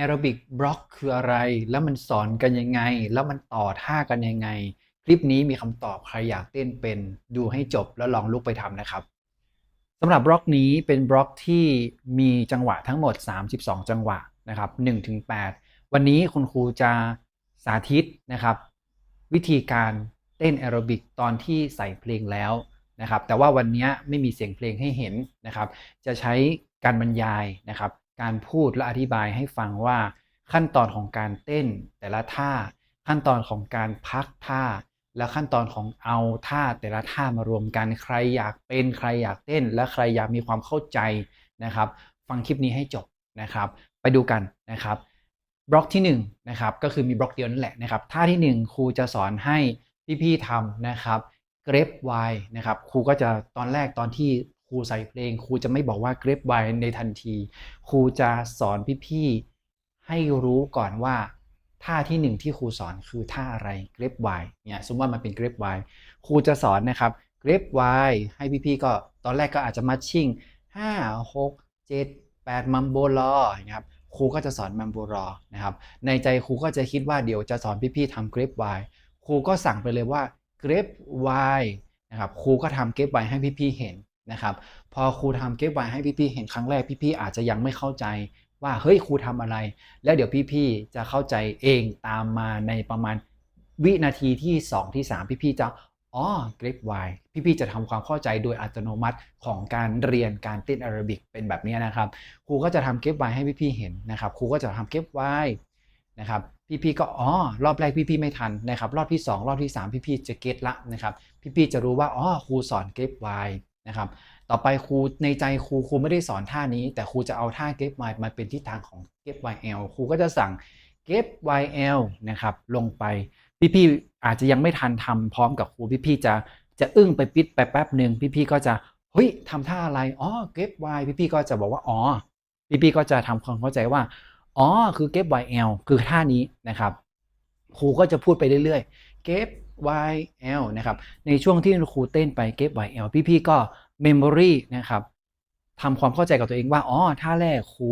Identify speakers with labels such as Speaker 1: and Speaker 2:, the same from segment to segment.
Speaker 1: แอโรบิกบล็อกคืออะไร แล้วมันสอนกันยังไง แล้วมันต่อท่ากันยังไง คลิปนี้มีคำตอบใครอยากเต้นเป็นดูให้จบแล้วลองลุกไปทำนะครับสำหรับบล็อกนี้เป็นบล็อกที่มีจังหวะทั้งหมด 32 จังหวะนะครับ1-8วันนี้คุณครูจะสาธิตนะครับ วิธีการเต้นแอโรบิกตอนที่ใส่เพลงแล้วนะครับ แต่ว่าวันนี้ไม่มีเสียงเพลงให้เห็นนะครับ จะใช้การบรรยายนะครับ การพูดและอธิบายให้ฟังว่าขั้นตอนของการเต้นแต่ละท่า ขั้นตอนของการพักท่า และขั้นตอนของเอาท่าแต่ละท่ามารวมกันใครอยากเป็นใครอยากเต้น และใครอยากมีความเข้าใจนะครับ ฟังคลิปนี้ให้จบนะครับ ไปดูกันนะครับบล็อกที่1นะครับก็คือมีบล็อกเดียวนั่นแหละนะครับท่าที่ 1 ครูจะสอนให้พี่ๆทำนะครับเกรฟไวนะครับครูก็จะตอนแรกตอนที่ รูใส่เพลง ครูจะไม่บอกว่าเกรฟไวในทันที ครูจะสอนพี่ๆให้รู้ก่อนว่าท่าที่หนึ่งที่ครูสอนคือท่าอะไรเกรฟไวเนี่ยสมมติว่ามันเป็นเกรฟไวครูจะสอนนะครับเกรฟไวให้พี่ๆก็ตอนแรกก็อาจจะมัดชิ่ง5 6 7 8มัมโบลอนะครับครูก็จะสอนมัมโบรอนะครับในใจครูก็จะคิดว่าเดี๋ยวจะสอนพี่ๆทำเกรฟไวครูก็สั่งไปเลยว่าเกรฟไวนะครับครูก็ทำเกรฟไวให้พี่ๆเห็น นะครับ พอครูทำเกรฟไวให้พี่ๆเห็นครั้งแรกพี่ๆอาจจะยังไม่เข้าใจว่าเฮ้ยครูทำอะไร แล้วเดี๋ยวพี่ๆจะเข้าใจเองตามมาในประมาณวินาทีที่ 2 ที่ 3 พี่ๆจะอ๋อเกรฟไวพี่ๆจะทำความเข้าใจโดยอัตโนมัติของการเรียนการเต้นแอโรบิกเป็นแบบนี้นะครับครูก็จะทำเก็บไว้ให้พี่ๆเห็นนะครับครูก็จะทำเก็บไว้นะครับพี่ๆก็อ๋อรอบแรกพี่ๆไม่ทันนะครับ รอบที่ 2 รอบที่ 3 พี่ๆจะเก็ตละนะครับ พี่ๆจะรู้ว่าอ๋อครูสอนเก็บไว้ นะครับ ต่อไปครูในใจครูครูไม่ได้สอนท่านี้ แต่ครูจะเอาท่าเก็บไว้มาเป็นทิศทางของเก็บไวเอลครูก็จะสั่งเก็บไวเอลนะครับลงไปพี่ๆอาจจะยังไม่ทันทำพร้อมกับครูพี่ๆจะจะอึ้งไปปิดไปแป๊บหนึ่งพี่ๆก็จะเฮ้ยทำท่าอะไรอ๋อเก็บไวพี่ๆก็จะบอกว่าอ๋อพี่ๆก็จะทำความเข้าใจว่าอ๋อคือเก็บ YL คือท่านี้นะครับครูก็จะพูดไปเรื่อยๆเก็บ YL นะครับ ในช่วงที่ครูเต้นไปเก็บ YL พี่ๆก็ Memory นะครับทำความเข้าใจกับตัวเองว่า อ๋อ ท่าแรกครู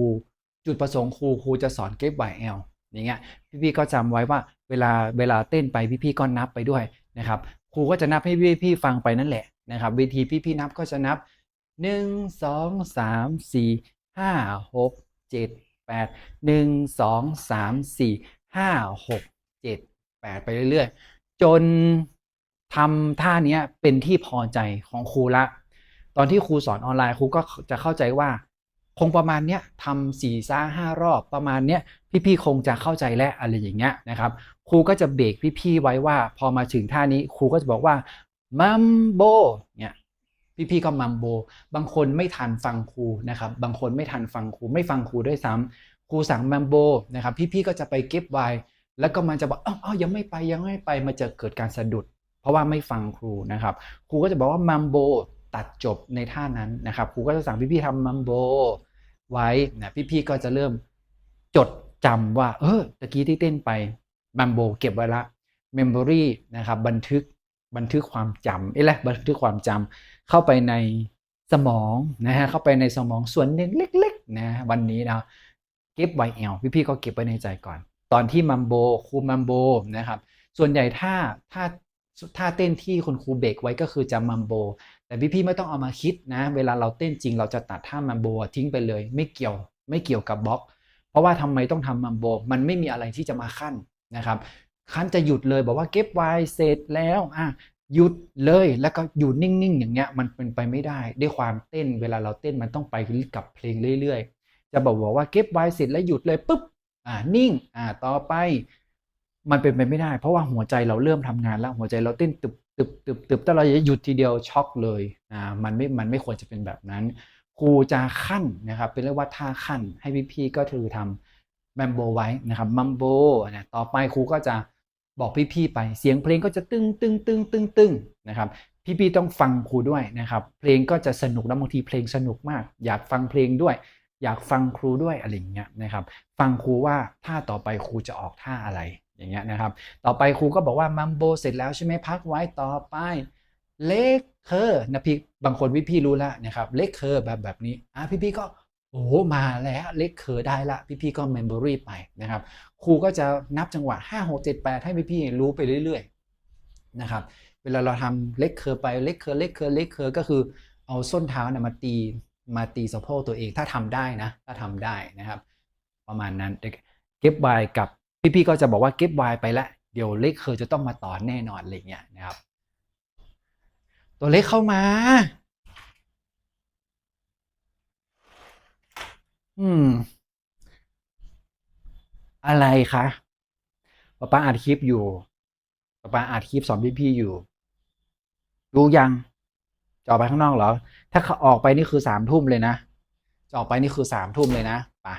Speaker 1: จุดประสงค์ครูครูจะสอนเก็บ YL อย่างเงี้ย พี่ๆก็จำไว้ว่าเวลาเวลาเต้นไปพี่ๆก็นับไปด้วยนะครับครูก็จะนับให้พี่ๆฟังไปนั่นแหละนะครับวิธีพี่ๆนับก็จะนับ 1 2 3 4 5 6 7 8 1 2 3 4 5 6 7 8 ไปเรื่อยๆ จนทำท่าเนี้ยเป็นที่พอใจของครูละ ตอนที่ครูสอนออนไลน์ครูก็จะเข้าใจว่า คงประมาณเนี้ยทำสี่ซ่าห้ารอบประมาณเนี้ยพี่ๆคงจะเข้าใจและอะไรอย่างเงี้ยนะครับครูก็จะเบรกพี่ๆไว้ว่า พอมาถึงท่านี้ครูก็จะบอกว่ามัมโบเนี่ยพี่ๆก็มัมโบ บางคนไม่ทันฟังครูนะครับ บางคนไม่ทันฟังครูไม่ฟังครูด้วยซ้ำครูสั่งมัมโบนะครับ พี่ๆก็จะไปเก็บไว้ แล้วก็มันจะบอกอ้าวยังไม่ไปยังไม่ไปมันจะเกิดการสะดุด เพราะว่าไม่ฟังครูนะครับ ครูก็จะบอกว่ามัมโบตัดจบในท่านั้นนะครับ ครูก็จะสั่งพี่ๆทำมัมโบไว้นะพี่ๆก็จะเริ่มจดจำว่า เออตะกี้ที่เต้นไปมัมโบเก็บไว้ละเมมโมรีนะครับบันทึกบันทึกความจำเอ๊ะแหละบันทึกความจำเข้าไปในสมองนะฮะเข้าไปในสมองส่วนหนึ่งเล็กๆนะวันนี้นะเก็บไว้เอลพี่ๆก็เก็บไว้ในใจก่อน ตอนที่มัมโบครูมัมโบนะครับ ส่วนใหญ่ถ้าถ้าถ้าเต้นที่คุณครูเบรกไว้ก็คือจะมัมโบ แต่พี่ๆไม่ต้องเอามาคิดนะ เวลาเราเต้นจริงเราจะตัดท่ามัมโบทิ้งไปเลย ไม่เกี่ยวไม่เกี่ยวกับบล็อก เพราะว่าทำไมต้องทำมัมโบ มันไม่มีอะไรที่จะมาขั้นนะครับขั้นจะหยุดเลยบอกว่าเก็บไว้เสร็จแล้วอะหยุดเลยแล้วก็อยู่นิ่งๆอย่างเงี้ยมันเป็นไปไม่ได้ ด้วยความเต้นเวลาเราเต้นมันต้องไปกับเพลงเรื่อยๆ จะบอกว่าเก็บไว้เสร็จแล้วหยุดเลยปุ๊บ อ่านิ่งอ่าต่อไป มันเป็นไปไม่ได้ เพราะว่าหัวใจเราเริ่มทำงานแล้วหัวใจเราเต้นตึบตึบตึบตึบแต่เราจะหยุดทีเดียวช็อกเลยอ่ามันไม่มันไม่ควรจะเป็นแบบนั้น ครูจะขั้นนะครับเป็นเรียกว่าท่าขั้นให้พี่ๆก็คือทำมัมโบไว้นะครับมัมโบนะต่อไปครูก็จะบอกพี่ๆไปเสียงเพลงก็จะตึงตึงตึงตึงตึงนะครับพี่ๆต้องฟังครูด้วยนะครับ เพลงก็จะสนุกนะบางทีเพลงสนุกมาก อยากฟังเพลงด้วย อยากฟังครูด้วยอะไรอย่างเงี้ยนะครับ ฟังครูว่าท่าต่อไปครูจะออกท่าอะไรอย่างเงี้ยนะครับ ต่อไปครูก็บอกว่ามัมโบเสร็จแล้วใช่ไหมพักไว้ต่อไปเลคเคอร์นะพี่บางคนพี่พี่รู้แล้วนะครับเลคเคอร์แบบแบบนี้อะพี่พี่ก็โอ้มาแล้วเลขเคอร์ได้ละพี่ๆก็เมมโมรีไปนะครับครูก็จะนับจังหวะ 5 6 7 8 ให้พี่ๆรู้ไปเรื่อยๆนะครับเวลาเราทำเลขเคอร์ไปเลขเคอร์เลขเคอร์เลขเคอร์ก็คือเอาส้นเท้าเนี่ยมาตี มาตีสะโพกตัวเองถ้าทำได้นะถ้าทำได้นะครับ ประมาณนั้นเก็บไวกับพี่ๆก็จะบอกว่าเก็บไวไปละเดี๋ยวเลขเคอจะต้องมาต่อแน่นอนอะไรเงี้ยนะครับ ตัวเลขเข้ามา อืม อะไรคะป๊าป๊าอัดคลิปอยู่ป๊าป๊าอัดคลิปสอนพี่ๆอยู่รู้ยังจะออกไปข้างนอกเหรอ ถ้าเขาออกไปนี่คือสามทุ่มเลยนะจะออกไปนี่คือสามทุ่มเลยนะป่ะ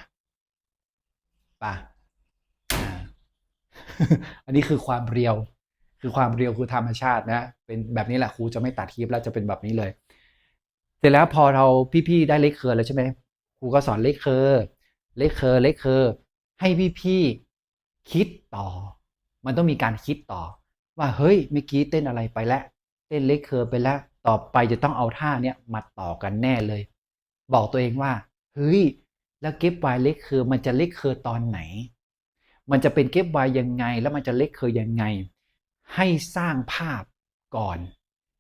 Speaker 1: ป่ะอันนี้คือความเรียว คือความเรียวคือธรรมชาตินะ เป็นแบบนี้แหละครูจะไม่ตัดคลิปแล้วจะเป็นแบบนี้เลย เสร็จแล้วพอเราพี่ๆได้เลขเคอร์แล้วใช่ไหมครูก็สอนเลขเคอร์เลขเคอร์เลขเคอร์ให้พี่ๆคิดต่อ มันต้องมีการคิดต่อ ว่าเฮ้ยเมื่อกี้เต้นอะไรไปแล้วเต้นเลขเคอร์ไปแล้ว ต่อไปจะต้องเอาท่าเนี้ยมาต่อกันแน่เลย บอกตัวเองว่า เฮ้ย แล้วเก็บไวเลขเคอร์มันจะเลขเคอร์ตอนไหน มันจะเป็นเก็บไวยังไง แล้วมันจะเลขเคอร์ยังไง ให้สร้างภาพก่อน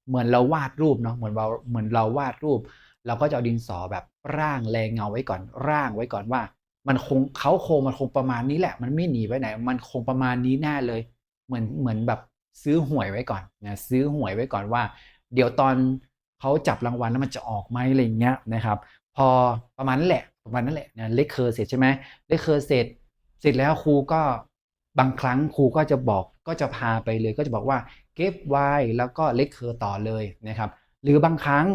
Speaker 1: เหมือนเราวาดรูปเนาะเหมือนเราเหมือนเราวาดรูป เราก็จะเอาดินสอแบบร่างแรงเงาไว้ก่อนร่างไว้ก่อนว่า มันคงเขาโครงมันคงประมาณนี้แหละ มันไม่หนีไปไหน มันคงประมาณนี้แน่เลย เหมือนเหมือนแบบซื้อหวยไว้ก่อนนะซื้อหวยไว้ก่อนว่า เดี๋ยวตอนเขาจับรางวัลแล้วมันจะออกไหมอะไรอย่างเงี้ยนะครับ พอประมาณนั้นแหละประมาณนั้นแหละนะเลขเคอร์เสร็จใช่ไหมเลขเคอร์เสร็จเสร็จแล้วครูก็บางครั้งครูก็จะบอกก็จะพาไปเลยก็จะบอกว่าเก็บไว้แล้วก็เลขเคอร์ต่อเลยนะครับ หรือบางครั้ง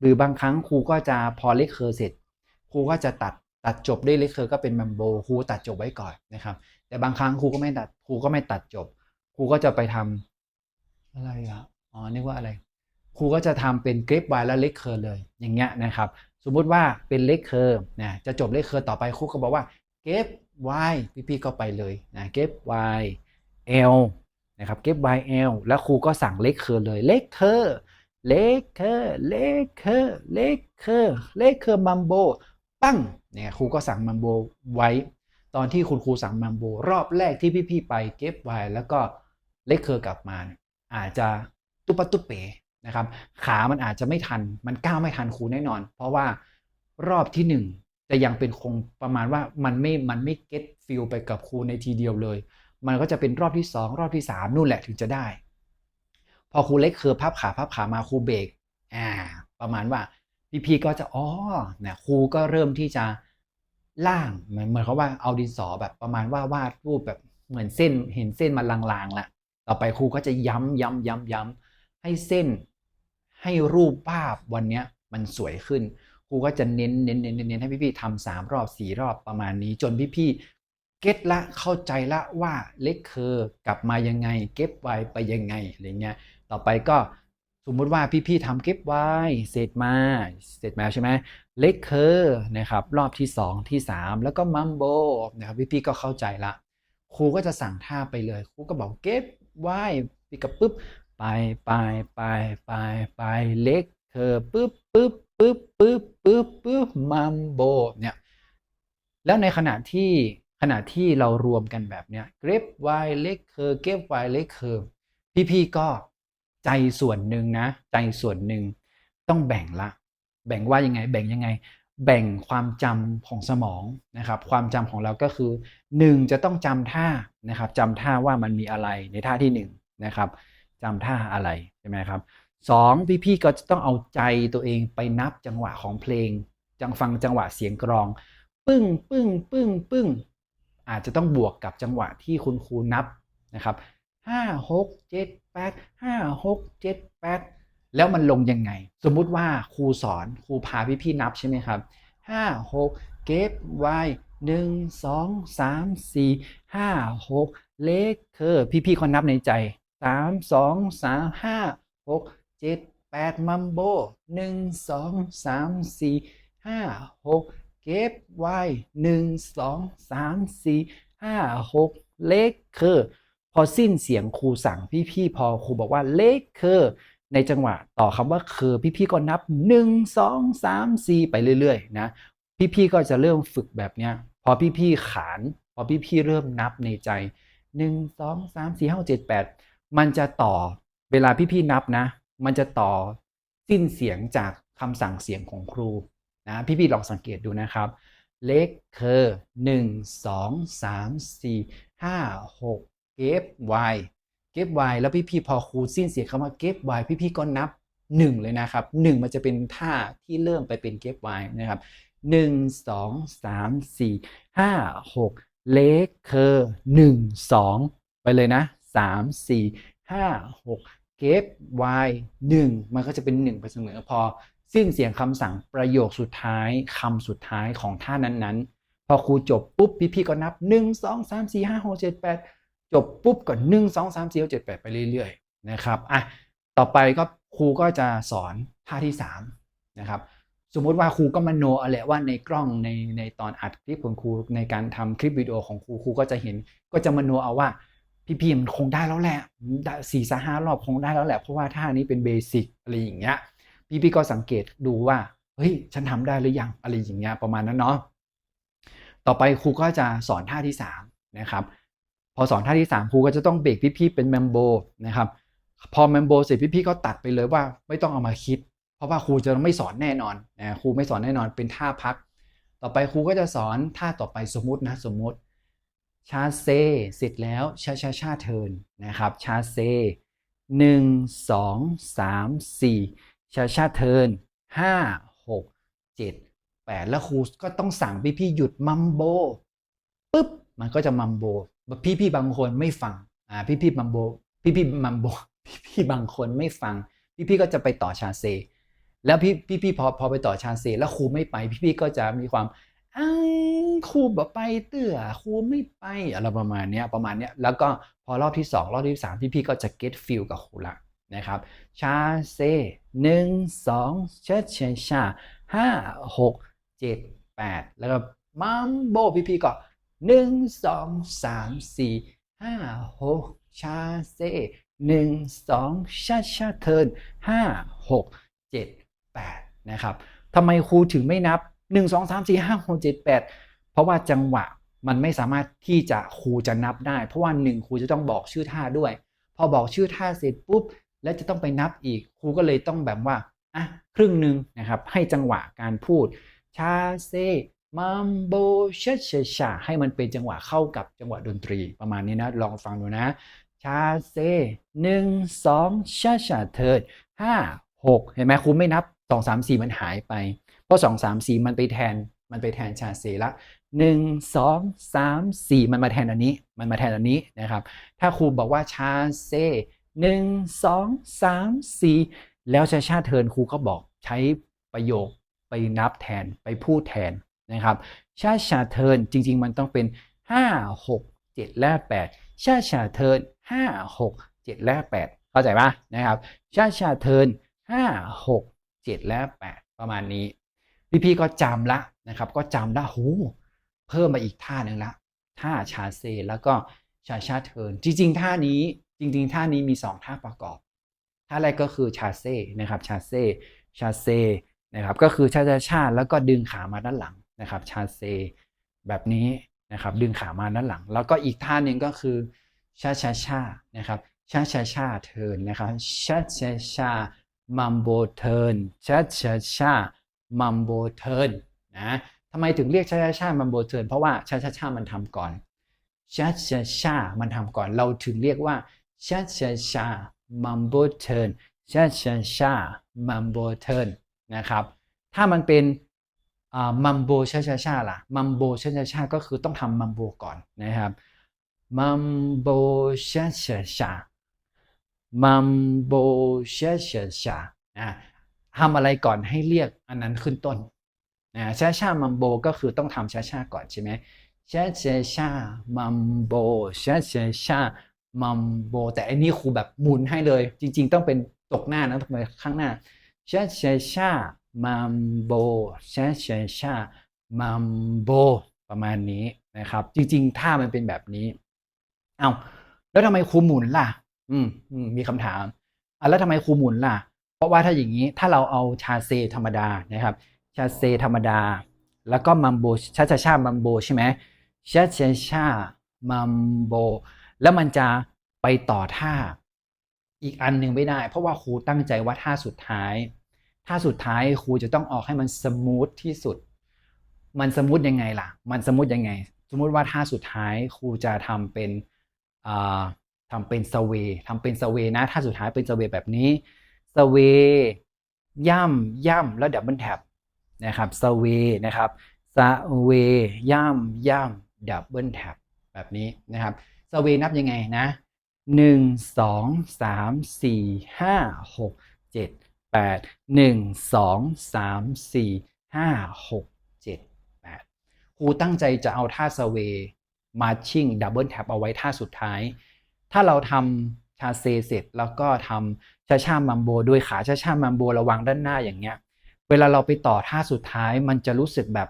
Speaker 1: หรือบางครั้งครูก็จะพอเลขเคอร์เสร็จครูก็จะตัดตัดจบด้วยเลขเคอร์ก็เป็นมัมโบครูตัดจบไว้ก่อนนะครับ แต่บางครั้งครูก็ไม่ตัดครูก็ไม่ตัดจบครูก็จะไปทำอะไรอะอ๋อนึกว่าอะไร ครูก็จะทำเป็นเก็บไวแล้วเลขเคอร์เลยอย่างเงี้ยนะครับสมมุติว่าเป็นเลขเคอร์นะจะจบเลขเคอร์ต่อไปครูก็บอกว่าเก็บไว้พี่ๆก็ไปเลยนะเก็บไว้ L นะครับเก็บไว้ L แล้วครูก็สั่งเลขเคอร์เลยเลขเคอร์เลขเคอร์เลขเคอร์เลขเคอร์เลขเคอร์มัมโบปั้งเนี่ยครูก็สั่งมัมโบไว้ ตอนที่คุณครูสั่งมัมโบรอบแรกที่พี่ๆไปเก็บไวแล้วก็เลขเคอร์กลับมา อาจจะตุปะตุเป นะครับ ขามันอาจจะไม่ทัน มันก้าวไม่ทันครูแน่นอน เพราะว่ารอบที่หนึ่งจะยังเป็นคงประมาณว่ามันไม่ มันไม่เก็ตฟิลไปกับครูในทีเดียวเลย มันก็จะเป็นรอบที่สองรอบที่สามนู่นแหละถึงจะได้ พอครูเล็กเคอพับขาพับขามาครูเบรกอ่า ประมาณว่าพี่พีก็จะอ๋อนี่ยครูก็เริ่มที่จะล่างเหมือนเหมือนเขาว่าเอาดินสอแบบประมาณว่าวาดรูปแบบเหมือนเส้นเห็นเส้นมันลางๆละต่อไปครูก็จะย้ำย้ำย้ำย้ำให้เส้น ให้รูปภาพวันนี้มันสวยขึ้นครูก็จะเน้นเน้นเน้นเน้นให้พี่ๆทำสามรอบสี่รอบประมาณนี้ จนพี่ๆเก็ตละเข้าใจละว่าเลขเคอร์กลับมายังไง เก็บไว้ไปยังไงอะไรเงี้ยต่อไปก็สมมุติว่าพี่ๆทำเก็บไว้เสร็จมาเสร็จมาใช่ไหมเลขเคอร์นะครับรอบที่ 2 ที่ 3 แล้วก็มัมโบนะครับพี่ๆก็เข้าใจละครูก็จะสั่งท่าไปเลยครูก็บอกเก็บไว้พี่กับปุ๊บ ไปไปไปไปไปเล็กเธอปึ๊บปึ๊บปึ๊บปึ๊บปึ๊บปึ๊บมัมโบเนี่ยแล้วในขณะที่ขณะที่เรารวมกันแบบเนี้ยเก็บไว้เล็กเคอเก็บไว้เล็กเคอพี่ๆก็ใจส่วนหนึ่งนะ ใจส่วนหนึ่งต้องแบ่งละ แบ่งว่ายังไง แบ่งยังไง แบ่งความจำของสมองนะครับ ความจำของเราก็คือหนึ่งจะต้องจำท่านะครับจำท่าว่ามันมีอะไรในท่าที่หนึ่งนะครับ จำท่าอะไรใช่ไหมครับสองพี่ๆก็จะต้องเอาใจตัวเองไปนับจังหวะของเพลง จังฟังจังหวะเสียงกรอง ปึ้งปึ้งปึ้งปึ้งอาจจะต้องบวกกับจังหวะที่คุณครูนับนะครับห้าหกเจ็ดแปดห้าหกเจ็ดแปดแล้วมันลงยังไง สมมุติว่าครูสอนครูพาพี่ๆนับใช่ไหมครับห้าหกเก็บไว้หนึ่งสองสามสี่ห้าหกเลขเคอร์พี่ๆคนนับในใจ สามสองสามห้าหกเจ็ดแปดมัมโบหนึ่งสองสามสี่ห้าหกเก็บไว้หนึ่งสองสามสี่ห้าหกเลขเคอร์พอสิ้นเสียงครูสั่งพี่ๆพอครูบอกว่าเลขเคอร์ในจังหวะต่อคำว่าเคอร์พี่ๆก็นับหนึ่งสองสามสี่ไปเรื่อยๆนะพี่ๆก็จะเริ่มฝึกแบบเนี้ยพอพี่ๆขาน พอพี่ๆเริ่มนับในใจหนึ่งสองสามสี่ห้าเจ็ดแปด มันจะต่อเวลาพี่ๆนับนะ มันจะต่อสิ้นเสียงจากคำสั่งเสียงของครูนะพี่ๆลองสังเกตดูนะครับ เลขเคอร์หนึ่งสองสามสี่ห้าหกเก็บ y เก็บ y แล้วพี่ๆพอครูสิ้นเสียงคำว่าเก็บ y พี่ๆก็นับ1เลยนะครับ1มันจะเป็นท่าที่เริ่มไปเป็นเก็บ y นะครับ1 2 3 4 5 6เลขเคอร์1 2ไปเลยนะ 3 4 5 6เก็บ y 1 มันก็จะเป็น 1 ไปเสมอพอสิ้นเสียงคำสั่งประโยคสุดท้ายคำสุดท้ายของท่านั้นๆ พอครูจบปุ๊บพี่ๆก็นับ 1 2 3 4 5 6 7 8 จบปุ๊บก็1 2 3 4 6 7 8 ไปเรื่อยๆนะครับอะต่อไปก็ครูก็จะสอนท่าที่3นะครับสมมุติว่าครูก็มโนเอาแหละว่าในกล้องในในตอนอัดคลิปของครูในการทำคลิปวิดีโอของครูครูก็จะเห็นก็จะมโนเอาว่า พี่ๆมันคงได้แล้วแหละสี่สห้ารอบคงได้แล้วแหละ เพราะว่าท่านี้เป็นเบสิกอะไรอย่างเงี้ยพี่ๆก็สังเกตดูว่าเฮ้ยฉันทำได้หรือยังอะไรอย่างเงี้ยประมาณนั้นเนาะต่อไปครูก็จะสอนท่าที่3นะครับพอสอนท่าที่3ครูก็จะต้องเบรกพี่ๆเป็นแมมโบนะครับพอแมมโบเสร็จพี่ๆก็ตัดไปเลยว่าไม่ต้องเอามาคิด เพราะว่าครูจะไม่สอนแน่นอนนะครูไม่สอนแน่นอนเป็นท่าพัก ต่อไปครูก็จะสอนท่าต่อไปสมมุตินะสมมุติ ชาเซเสร็จแล้วชาชาชาเทินนะครับ ชาเซหนึ่งสองสามสี่ชาชาเทินห้าหกเจ็ดแปดแล้วครูก็ต้องสั่งพี่พี่หยุดมัมโบปุ๊บมันก็จะมัมโบพี่พี่บางคนไม่ฟังอ่าพี่พี่มัมโบพี่พี่มัมโบพี่พี่บางคนไม่ฟัง พี่พี่ก็จะไปต่อชาเซ แล้วพี่พี่พี่พอพอไปต่อชาเซ แล้วครูไม่ไป พี่พี่ก็จะมีความอ้าย ครูแบอกไปเตื้อครูไม่ไปอะไรประมาณเนี้ยประมาณเนี้ยแล้วก็พอรอบที่ 2 รอบที่ 3 พี่พี่ก็จะ get feel กับครูละนะครับชาเซหนึ่งสองเชาชาชาห้าหกเจ็ดแปดแล้วก็มัมโบพี่พี่ก็หนึ่งสองสามสี่ห้าหกชาเซหนึ่งสองชาชาเทิร์นห้าหกเจ็ด8นะครับทำไมครูถึงไม่นับ1 2 3 4 5 6 7 8เจ็ดแปด พราะว่าจังหวะมันไม่สามารถที่จะครูจะนับได้ เพราะว่า1ครูจะต้องบอกชื่อท่าด้วย พอบอกชื่อท่าเสร็จปุ๊บ แล้วจะต้องไปนับอีกครูก็เลยต้องแบบว่าอะครึ่งหนึ่งนะครับให้จังหวะการพูดชาเซมัมโบชาชาชาให้มันเป็นจังหวะเข้ากับจังหวะดนตรี ประมาณนี้นะลองฟังดูนะชาเซหนึ่งสองชาชาเทิร์นห้าหกเห็นไหมครูไม่นับสองสามสี่มันหายไป เพราะสองสามสี่มันไปแทนมันไปแทนชาเซละหนึ่งสองสามสี่มันมาแทนอันนี้ มันมาแทนอันนี้นะครับ ถ้าครูบอกว่าชาเซหนึ่งสองสามสี่แล้วชาชาเทินครูก็บอกใช้ประโยคไปนับแทนไปพูดแทนนะครับชาชาเทิร์นจริง ๆ มันต้องเป็นห้าหกเจ็ดและแปดชาชาเทินห้าหกเจ็ดและแปดเข้าใจปะนะครับชาชาเทินห้าหกเจ็ดและแปดประมาณนี้ พี่ๆก็จำละนะครับ ก็จำได้โห เพิ่มมาอีกท่าหนึ่งละท่าชาเซแล้วก็ชาชาเทิร์นจริง ๆ ท่านี้จริง ๆ ท่านี้มี 2 ท่าประกอบ ท่าแรกก็คือชาเซนะครับชาเซชาเซนะครับก็คือชาชาชาแล้วก็ดึงขามาด้านหลังนะครับ ชาเซแบบนี้นะครับ ดึงขามาด้านหลัง แล้วก็อีกท่าหนึ่งก็คือชาชาชานะครับชาชาชาเทิร์นนะครับชาชาชามัมโบเทิร์นชาชาชามัมโบเทิร์นนะ ทำไมถึงเรียกชาชาชามัมโบเทิร์นเพราะว่าชาชาชามันทำก่อนชาชาชามันทำก่อน เราถึงเรียกว่าชาชาชามัมโบเทิร์นชาชาชามัมโบเทิร์นนะครับ ถ้ามันเป็นมัมโบชาชาชาล่ะมัมโบชาชาชาก็คือต้องทำมัมโบก่อนนะครับมัมโบชาชาชามัมโบชาชาชาทำอะไรก่อนให้เรียกอันนั้นขึ้นต้น นะชาชามัมโบก็คือต้องทำชาชาก่อนใช่ไหมชาชาชามัมโบชาชาชามัมโบ แต่อันนี้ครูแบบหมุนให้เลย จริง ๆ ต้องเป็นตกหน้านะต้องไปข้างหน้าชาชาชามัมโบชาชาชามัมโบประมาณนี้นะครับ จริงๆท่ามันเป็นแบบนี้เอาแล้วทำไมครูหมุนล่ะอืมอืมมีคำถามอะแล้วทำไมครูหมุนล่ะ เพราะว่าถ้าอย่างนี้ถ้าเราเอาชาเซธรรมดานะครับ ชาเซธรรมดา แล้วก็มัมโบชาชาชามัมโบใช่ไหมชาชาชามัมโบ แล้วมันจะไปต่อท่า อีกอันหนึ่งไม่ได้ เพราะว่าครูตั้งใจว่าท่าสุดท้ายท่าสุดท้ายครูจะต้องออกให้มันสมูทที่สุด มันสมูทยังไงล่ะ มันสมูทยังไง สมมุติว่าท่าสุดท้ายครูจะทำเป็นอ่าทำเป็นสเวทำเป็นสเวนะท่าสุดท้ายเป็นสเวแบบนี้สเวย์ย่ำย่ำแล้วดับเบิลแท็บ นะครับสเวนะครับสเวย์ย่ำย่ำดับเบิลแท็บแบบนี้นะครับสเวนับยังไงนะหนึ่งสองสามสี่ห้าหกเจ็ดแปดหนึ่งสองสามสี่ห้าหกเจ็ดแปดครูตั้งใจจะเอาท่าสเวมาชิ่งดับเบิลแท็บเอาไว้ท่าสุดท้าย ถ้าเราทำชาเซเสร็จแล้วก็ทำชาชามัมโบด้วยขาชาชามัมโบระวังด้านหน้าอย่างเงี้ย เวลาเราไปต่อท่าสุดท้ายมันจะรู้สึกแบบ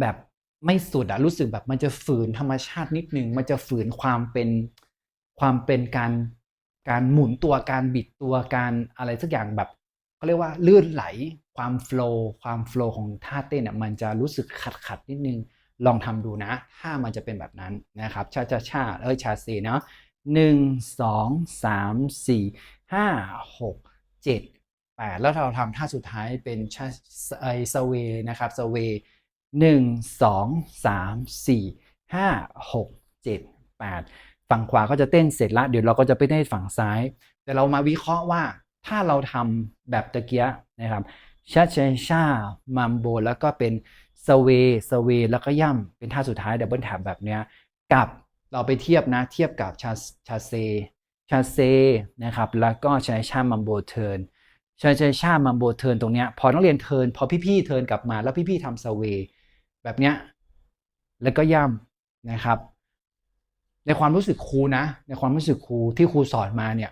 Speaker 1: แบบไม่สุดอะรู้สึกแบบมันจะฝืนธรรมชาตินิดนึง มันจะฝืนความเป็นความเป็นการการหมุนตัวการบิดตัวการอะไรสักอย่างแบบเขาเรียกว่าลื่นไหลความโฟล์ความโฟล์ของท่าเต้นอะมันจะรู้สึกขัดขัดนิดนึง ลองทำดูนะ ถ้ามันจะเป็นแบบนั้นนะครับชาชาชาเอ้ยชาเซเนาะหนึ่งสองสามสี่ห้าหกเจ็ด แปดแล้วเราทำท่าสุดท้ายเป็นชาไอสเวนะครับสเวหนึ่งสองสามสี่ห้าหกเจ็ดแปดฝั่งขวาก็จะเต้นเสร็จละเดี๋ยวเราก็จะไปเต้นฝั่งซ้าย แต่เรามาวิเคราะห์ว่าถ้าเราทำแบบตะเกียนะครับชาชาชามัมโบแล้วก็เป็นสเวสเวแล้วก็ย่ำเป็นท่าสุดท้ายดับเบิลแทบแบบเนี้ยกับเราไปเทียบนะเทียบกับชาชาเซชาเซนะครับแล้วก็ชาชามัมโบเทิร์น ชาชาชามัมโบเทิร์นตรงเนี้ยพอนักเรียนเทิร์นพอพี่ๆเทิร์นกลับมาแล้วพี่ๆทำสเวแบบเนี้ยแล้วก็ย่ำนะครับ ในความรู้สึกครูนะ ในความรู้สึกครูที่ครูสอนมาเนี่ย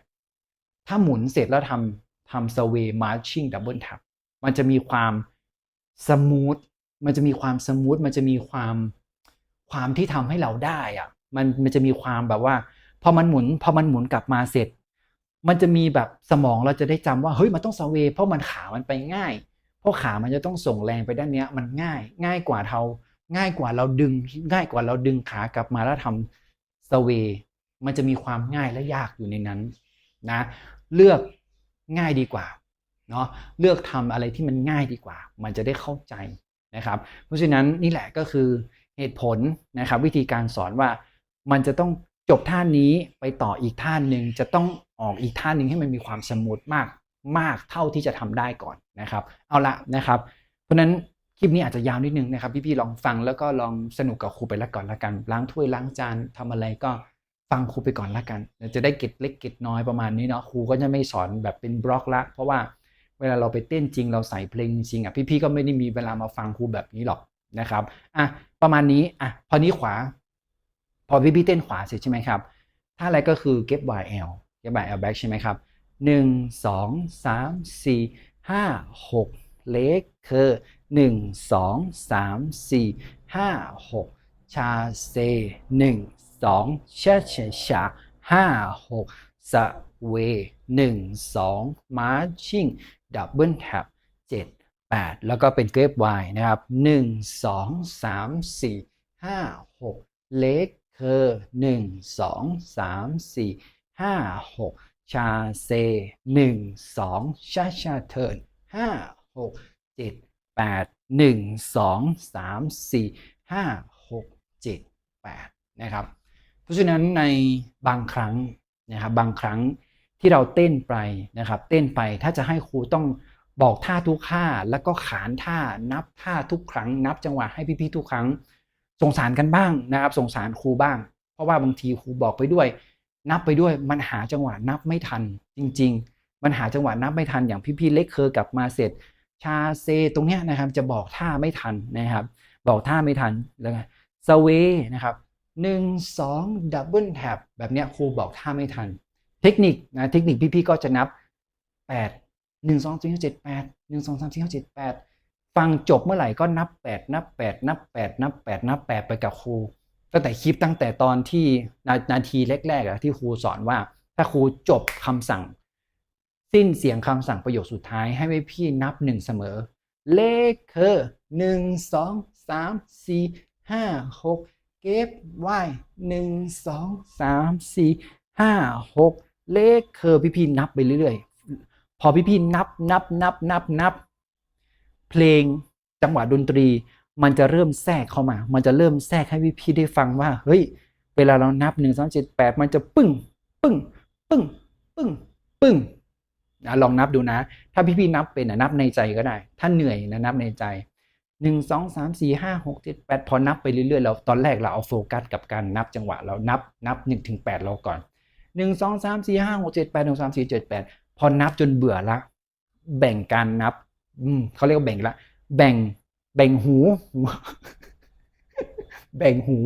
Speaker 1: ถ้าหมุนเสร็จแล้วทำทำสเวมาร์ชิ่งดับเบิลแท็บมันจะมีความสมูทมันจะมีความสมูทมันจะมีความความที่ทำให้เราได้อะมันมันจะมีความแบบว่า พอมันหมุน พอมันหมุนกลับมาเสร็จ มันจะมีแบบสมองเราจะได้จำว่าเฮ้ยมันต้องสเวเพราะมันขามันไปง่าย เพราะขามันจะต้องส่งแรงไปด้านเนี้ยมันง่าย ง่ายกว่าเราง่ายกว่าเราดึง ง่ายกว่าเราดึงขากลับมาแล้วทำสเวมันจะมีความง่ายและยากอยู่ในนั้นนะเลือกง่ายดีกว่าเนาะเลือกทำอะไรที่มันง่ายดีกว่า มันจะได้เข้าใจนะครับ เพราะฉะนั้นนี่แหละก็คือเหตุผลนะครับ วิธีการสอนว่ามันจะต้องจบท่านี้ไปต่ออีกท่าหนึ่งจะต้อง ออกอีกท่าหนึ่งให้มันมีความสมูทมากมากเท่าที่จะทำได้ก่อนนะครับ เอาละนะครับ เพราะฉะนั้นคลิปนี้อาจจะยาวนิดนึงนะครับพี่ๆลองฟังแล้วก็ลองสนุกกับครูไปแล้วก่อนละกันล้างถ้วยล้างจานทำอะไรก็ฟังครูไปก่อนละกันจะได้เก็ตเล็กเก็ตน้อยประมาณนี้เนาะครูก็จะไม่สอนแบบเป็นบล็อกละ เพราะว่าเวลาเราไปเต้นจริงเราใส่เพลงจริงอะพี่ๆก็ไม่ได้มีเวลามาฟังครูแบบนี้หรอกนะครับอะประมาณนี้อะพอนี้ขวา พอพี่ๆเต้นขวาเสร็จใช่ไหมครับท่าอะไรก็คือเก็บ YL เก็บ YL back ใช่ไหมครับหนึ่งสองสามสี่ห้าหกเลกเคอร์หนึ่งสองสามสี่ห้าหกชาเซหนึ่งสองชาชาชาห้าหกสเวหนึ่งสองมาร์ชิ่งดับเบิลแท็บเจ็ดแปดแล้วก็เป็นเกรฟวายนะครับหนึ่งสองสามสี่ห้าหกเลกเคอร์หนึ่งสองสามสี่ ห้าหกชาเซหนึ่งสองชาชาเทิร์นห้าหกเจ็ดแปดหนึ่งสองสามสี่ห้าหกเจ็ดแปดนะครับ เพราะฉะนั้นในบางครั้งนะครับบางครั้งที่เราเต้นไปนะครับเต้นไปถ้าจะให้ครูต้องบอกท่าทุกท่าแล้วก็ขานท่านับท่าทุกครั้ง นับจังหวะให้พี่ๆทุกครั้ง สงสารกันบ้างนะครับ สงสารครูบ้าง เพราะว่าบางทีครูบอกไปด้วย นับไปด้วยมันหาจังหวะนับไม่ทัน จริง ๆ มันหาจังหวะนับไม่ทันอย่างพี่ๆเล็กเคอร์กลับมาเสร็จ ชาเซตรงเนี้ยนะครับ จะบอกท่าไม่ทันนะครับ บอกท่าไม่ทันแล้วไงสเวนะครับหนึ่งสองดับเบิลแท็บแบบเนี้ยครูบอกท่าไม่ทัน เทคนิคนะเทคนิคพี่ๆก็จะนับแปดหนึ่งสองสี่ห้าเจ็ดแปดหนึ่งสองสามสี่ห้าเจ็ดแปดฟังจบเมื่อไหร่ก็นับแปดนับแปดนับแปดนับแปดนับแปดไปกับครู ตั้งแต่คลิปตั้งแต่ตอนที่นานาทีแรกๆอะที่ครูสอนว่า ถ้าครูจบคำสั่ง สิ้นเสียงคำสั่งประโยคสุดท้ายให้พี่นับหนึ่งเสมอ เลขคือหนึ่งสองสามสี่ห้าหกเก็บไว้หนึ่งสองสามสี่ห้าหกเลขคือพี่พี่นับไปเรื่อยๆ พอพี่พี่นับนับนับนับนับ เพลงจังหวะดนตรี มันจะเริ่มแทรกเข้ามา มันจะเริ่มแทรกให้พี่พี่ได้ฟังว่า เฮ้ย เวลาเรานับหนึ่งสองเจ็ดแปดมันจะปึ้ง ปึ้ง ปึ้ง ปึ้ง ปึ้งนะลองนับดูนะ ถ้าพี่พี่นับเป็นนะนับในใจก็ได้ ถ้าเหนื่อยนะนับในใจหนึ่งสองสามสี่ห้าหกเจ็ดแปดพอนับไปเรื่อยๆเราตอนแรกเราเอาโฟกัสกับการนับจังหวะเรานับนับหนึ่งถึงแปดเราก่อนหนึ่งสองสามสี่ห้าหกเจ็ดแปดหนึ่งสามสี่เจ็ดแปดพอนับจนเบื่อละ แบ่งการนับ อืมเขาเรียกว่าแบ่งละ แบ่ง แบ่งหู แบ่งหู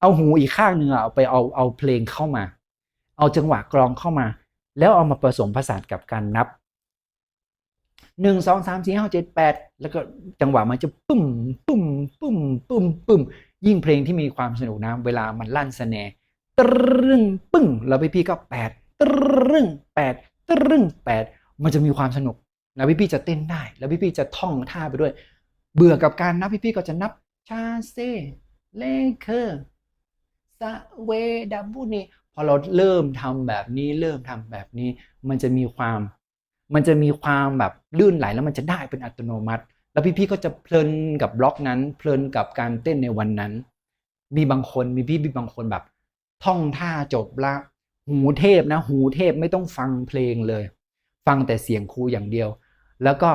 Speaker 1: เอาหูอีกข้างหนึ่งอะเอาไปเอาเอาเพลงเข้ามา เอาจังหวะกลองเข้ามา แล้วเอามาผสมผสานกับการนับหนึ่งสองสามสี่ห้าเจ็ดแปดแล้วก็จังหวะมันจะปึ้มปึ้มปึ้มปึ้มปึ้มยิ่งเพลงที่มีความสนุกนะเวลามันลั่นสแนร์ตรึงปึ้งแล้วพี่พี่ก็แปดตรึงแปดตรึงแปดมันจะมีความสนุกแล้วพี่พี่จะเต้นได้ แล้วพี่พี่จะท่องท่าไปด้วย เบื่อกับการนับพี่พี่ก็จะนับชาเซเลเคอร์สเวดับบุนีพอเราเริ่มทำแบบนี้เริ่มทำแบบนี้ มันจะมีความ มันจะมีความแบบลื่นไหลแล้วมันจะได้เป็นอัตโนมัติ แล้วพี่ๆก็จะเพลินกับบล็อกนั้น เพลินกับการเต้นในวันนั้น มีบางคนมีพี่ๆบางคนแบบ ท่องท่าจบละ หูเทพนะ หูเทพไม่ต้องฟังเพลงเลย ฟังแต่เสียงครูอย่างเดียว แล้วก็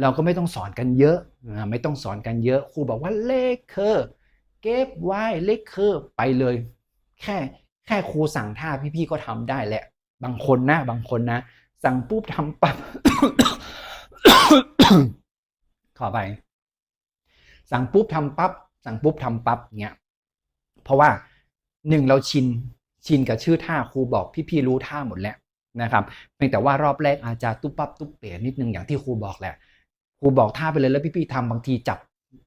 Speaker 1: เราก็ไม่ต้องสอนกันเยอะไม่ต้องสอนกันเยอะครูบอกว่าเลขเคอร์เก็บไว้เลขเคอร์ไปเลย แค่แค่ครูสั่งท่าพี่ๆก็ทำได้แหละ บางคนนะบางคนนะ สั่งปุ๊บทำปั๊บขอไป สั่งปุ๊บทำปั๊บสั่งปุ๊บทำปั๊บเงี้ยเพราะว่าหนึ่งเราชินชินกับชื่อท่าครูบอกพี่ๆรู้ท่าหมดแล้วนะครับเพียงแต่ว่ารอบแรกอาจจะตุ๊บปั๊บตุ๊บเป๋นิดนึงอย่างที่ครูบอกแหละ ครูบอกท่าไปเลยแล้วพี่ๆทำบางทีจับ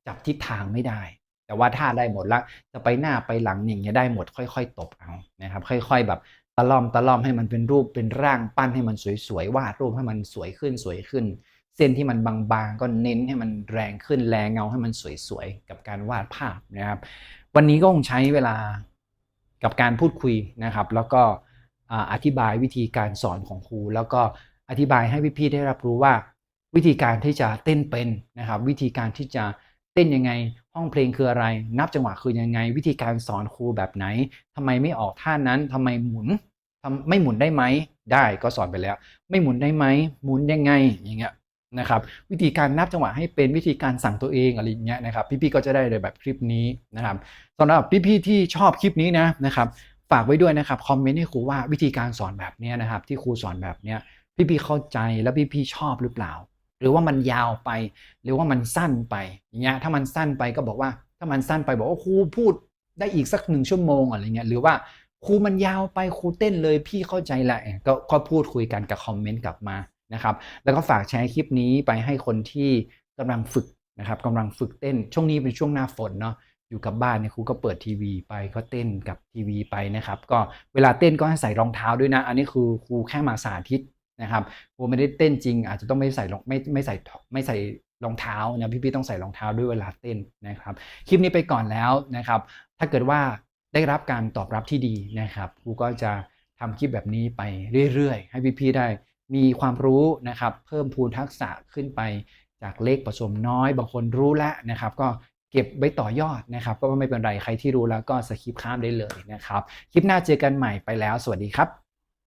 Speaker 1: จับทิศทางไม่ได้ แต่ว่าท่าได้หมดละจะไปหน้าไปหลังอย่างเงี้ยได้หมดค่อย ๆ ตบเอานะครับ ค่อย ๆ แบบตะล่อมตะล่อมให้มันเป็นรูปเป็นร่างปั้นให้มันสวยๆวาดรูปให้มันสวยขึ้นสวยขึ้น เส้นที่มันบางๆก็เน้นให้มันแรงขึ้นแรงเงาให้มันสวยๆกับการวาดภาพนะครับ วันนี้ก็คงใช้เวลากับการพูดคุยนะครับ แล้วก็อ่าอธิบายวิธีการสอนของครู แล้วก็อธิบายให้พี่ๆได้รับรู้ว่า วิธีการที่จะเต้นเป็นนะครับ วิธีการที่จะเต้นยังไง ห้องเพลงคืออะไร นับจังหวะคือยังไง วิธีการสอนครูแบบไหนทำไมไม่ออกท่านั้นทำไมหมุนทำไม่หมุนได้ไหมได้ก็สอนไปแล้ว ไม่หมุนได้ไหมหมุนยังไงอย่างเงี้ยนะครับวิธีการนับจังหวะให้เป็นวิธีการสั่งตัวเองอะไรอย่างเงี้ยนะครับพี่ๆก็จะได้เลยแบบคลิปนี้นะครับสำหรับพี่ๆที่ชอบคลิปนี้นะนะครับฝากไว้ด้วยนะครับคอมเมนต์ให้ครูว่าวิธีการสอนแบบเนี้ยนะครับที่ครูสอนแบบเนี้ยพี่ๆเข้าใจแล้วพี่ๆชอบหรือเปล่า หรือว่ามันยาวไป หรือว่ามันสั้นไปอย่างเงี้ยถ้ามันสั้นไปก็บอกว่า ถ้ามันสั้นไปบอกว่าครูพูดได้อีกสักหนึ่งชั่วโมงอะไรเงี้ยหรือว่าครูมันยาวไปครูเต้นเลยพี่เข้าใจแหละก็ก็พูดคุยกันกับคอมเมนต์กลับมานะครับ แล้วก็ฝากแชร์คลิปนี้ไปให้คนที่กำลังฝึกนะครับกำลังฝึกเต้นช่วงนี้เป็นช่วงหน้าฝนเนาะอยู่กับบ้านเนี่ยครูก็เปิดทีวีไปก็เต้นกับทีวีไปนะครับ ก็เวลาเต้นก็ให้ใส่รองเท้าด้วยนะ อันนี้คือครูแค่มาสาธิต นะครับครูไม่ได้เต้นจริง อาจจะต้องไม่ใส่รองไม่ไม่ใส่ไม่ใส่รองเท้านะพี่ๆต้องใส่รองเท้าด้วยเวลาเต้นนะครับ คลิปนี้ไปก่อนแล้วนะครับ ถ้าเกิดว่าได้รับการตอบรับที่ดีนะครับครูก็จะทำคลิปแบบนี้ไปเรื่อยๆ ให้พี่ๆได้มีความรู้นะครับ เพิ่มพูนทักษะขึ้นไปจากเลขผสมน้อย บางคนรู้แล้วนะครับ ก็เก็บไว้ต่อยอดนะครับ ก็ไม่เป็นไรใครที่รู้แล้วก็สคิปข้ามได้เลยนะครับ คลิปหน้าเจอกันใหม่ไปแล้ว สวัสดีครับ